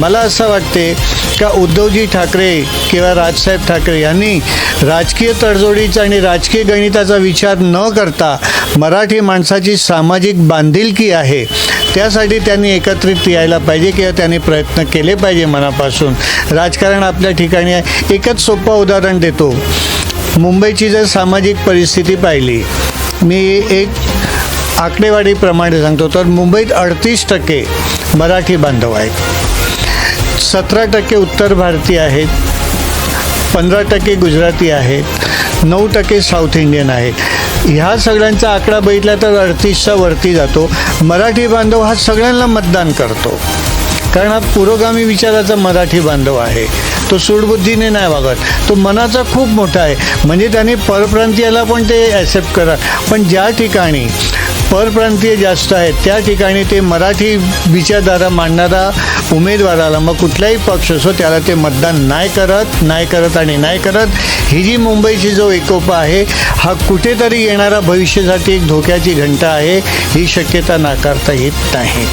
मला असं वाटते का उद्धवजी ठाकरे किंवा राजसाहेब ठाकरे यांनी राजकीय तडजोडीचा आणि राजकीय गणिताचा विचार न करता मराठी माणसाची सामाजिक बांधिलकी आहे त्यासाठी त्यांनी एकत्रित यायला पाहिजे किंवा त्यांनी प्रयत्न केले पाहिजे मनापासून. राजकारण आपल्या ठिकाणी आहे. एकच सोपं उदाहरण देतो. मुंबईची जर सामाजिक परिस्थिती पाहिली मी एक आकडेवारीप्रमाणे सांगतो तर मुंबईत अडतीस टक्के मराठी बांधव आहेत. सतरा टक्के उत्तर भारतीय आहेत पंधरा टक्के गुजराती आहेत नऊ टक्के साऊथ इंडियन आहेत. ह्या सगळ्यांचा आकडा बघितला तर अडतीसच्या वरती जातो. मराठी बांधव हा सगळ्यांना मतदान करतो. कारण हा पुरोगामी विचाराचा मराठी बांधव आहे. तो सूडबुद्धीने नाही वागत. तो मनाचा खूप मोठा आहे. म्हणजे त्याने परप्रांतीयाला पण ते ॲक्सेप्ट करा. पण ज्या ठिकाणी परप्रांतीय जास्त आहेत. त्या ठिकाणी ते मराठी विचारधारा मांडणारा उमेदवाराला मग कुठलाही पक्ष असो त्याला ते मतदान नाही करत नाही करत आणि नाही करत. ही जी मुंबईची जो एकोपा आहे हा कुठेतरी येणारा भविष्यासाठी एक धोक्याची घंटा आहे. ही शक्यता नाकारता येत नाही.